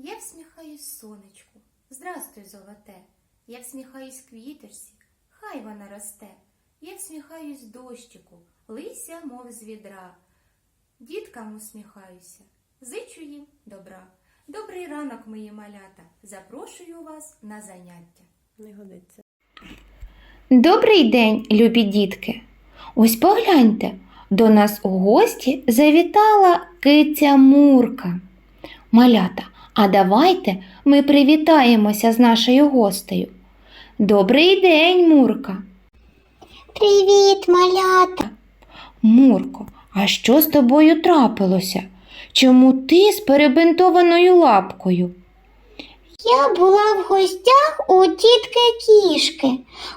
Я всміхаюсь сонечку, здрастуй, золоте. Я всміхаюсь квіточці, хай вона росте. Я всміхаюсь дощику, лися, мов з відра. Діткам усміхаюся, зичу їм добра. Добрий ранок, мої малята. Запрошую вас на заняття. Не годиться. Добрий день, любі дітки! Ось погляньте, до нас у гості завітала киця Мурка. Малята, а давайте ми привітаємося з нашою гостею. Добрий день, Мурка! Привіт, малята! Мурко, а що з тобою трапилося? Чому ти з перебинтованою лапкою? Я була в гостях у тітки кішки.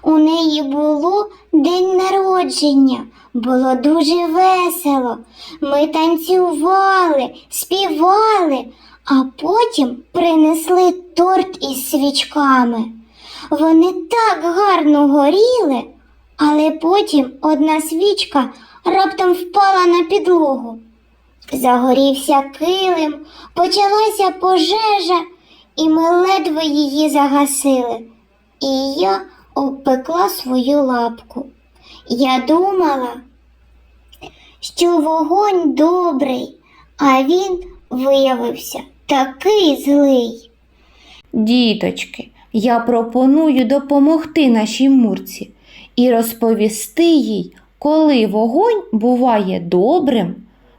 У неї було день народження. Було дуже весело. Ми танцювали, співали, а потім принесли торт із свічками. Вони так гарно горіли, але потім одна свічка раптом впала на підлогу. Загорівся килим, почалася пожежа, і ми ледве її загасили. І я обпекла свою лапку. Я думала, що вогонь добрий, а він виявився такий злий. Діточки, я пропоную допомогти нашій мурці і розповісти їй, коли вогонь буває добрим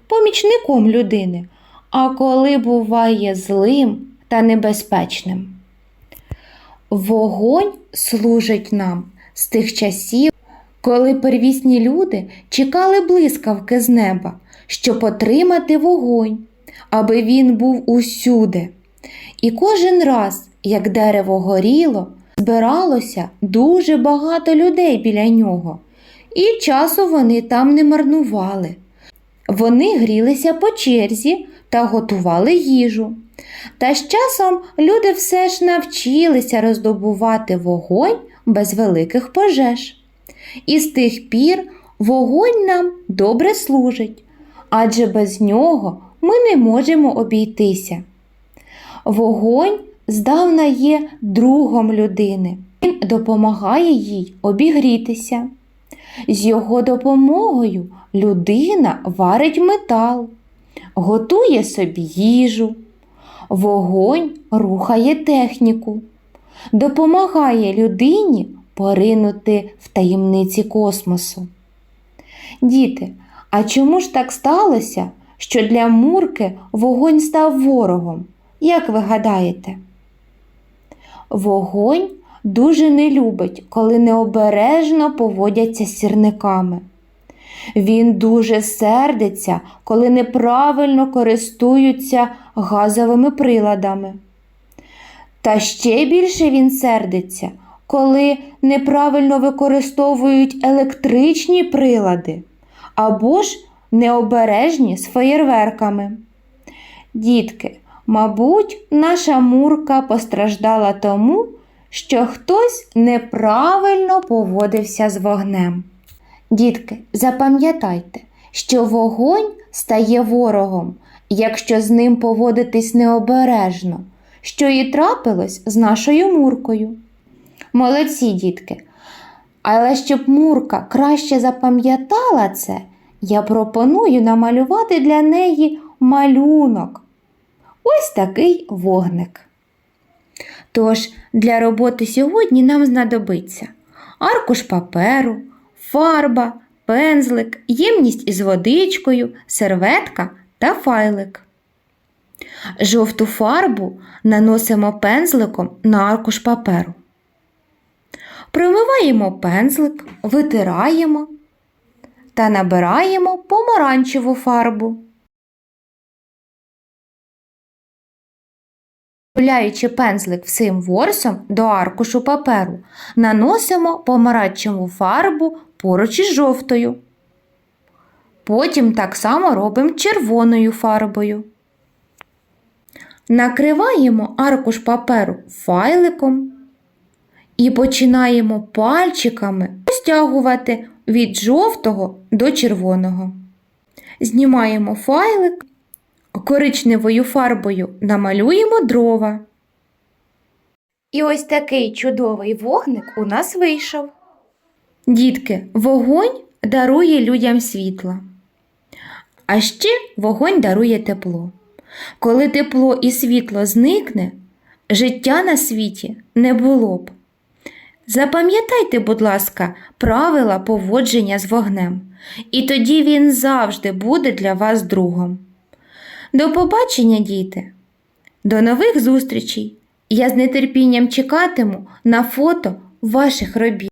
помічником людини, а коли буває злим та небезпечним. Вогонь служить нам з тих часів, коли первісні люди чекали блискавки з неба, щоб отримати вогонь, аби він був усюди. І кожен раз, як дерево горіло, збиралося дуже багато людей біля нього, і часу вони там не марнували. Вони грілися по черзі та готували їжу. Та з часом люди все ж навчилися роздобувати вогонь без великих пожеж. І з тих пір вогонь нам добре служить, адже без нього ми не можемо обійтися. Вогонь здавна є другом людини. Він допомагає їй обігрітися. З його допомогою людина варить метал, готує собі їжу. Вогонь рухає техніку, допомагає людині поринути в таємниці космосу. Діти, а чому ж так сталося, що для Мурки вогонь став ворогом? Як ви гадаєте? Вогонь дуже не любить, коли необережно поводяться з сірниками. Він дуже сердиться, коли неправильно користуються газовими приладами. Та ще більше він сердиться, коли неправильно використовують електричні прилади або ж необережні з феєрверками. Дітки, мабуть, наша мурка постраждала тому, що хтось неправильно поводився з вогнем. Дітки, запам'ятайте, що вогонь стає ворогом, якщо з ним поводитись необережно, що і трапилось з нашою муркою. Молодці, дітки. Але щоб мурка краще запам'ятала це, я пропоную намалювати для неї малюнок. Ось такий вогник. Тож для роботи сьогодні нам знадобиться аркуш паперу, фарба, пензлик, ємність із водичкою, серветка та файлик. Жовту фарбу наносимо пензликом на аркуш паперу. Промиваємо пензлик, витираємо та набираємо помаранчеву фарбу. Вставляючи пензлик всім ворсом до аркушу паперу, наносимо помаранчеву фарбу поруч із жовтою. Потім так само робимо червоною фарбою. Накриваємо аркуш паперу файликом і починаємо пальчиками стягувати від жовтого до червоного. Знімаємо файлик, коричневою фарбою намалюємо дрова. І ось такий чудовий вогник у нас вийшов. Дітки, вогонь дарує людям світло. А ще вогонь дарує тепло. Коли тепло і світло зникне, життя на світі не було б. Запам'ятайте, будь ласка, правила поводження з вогнем, і тоді він завжди буде для вас другом. До побачення, діти! До нових зустрічей! Я з нетерпінням чекатиму на фото ваших робіт.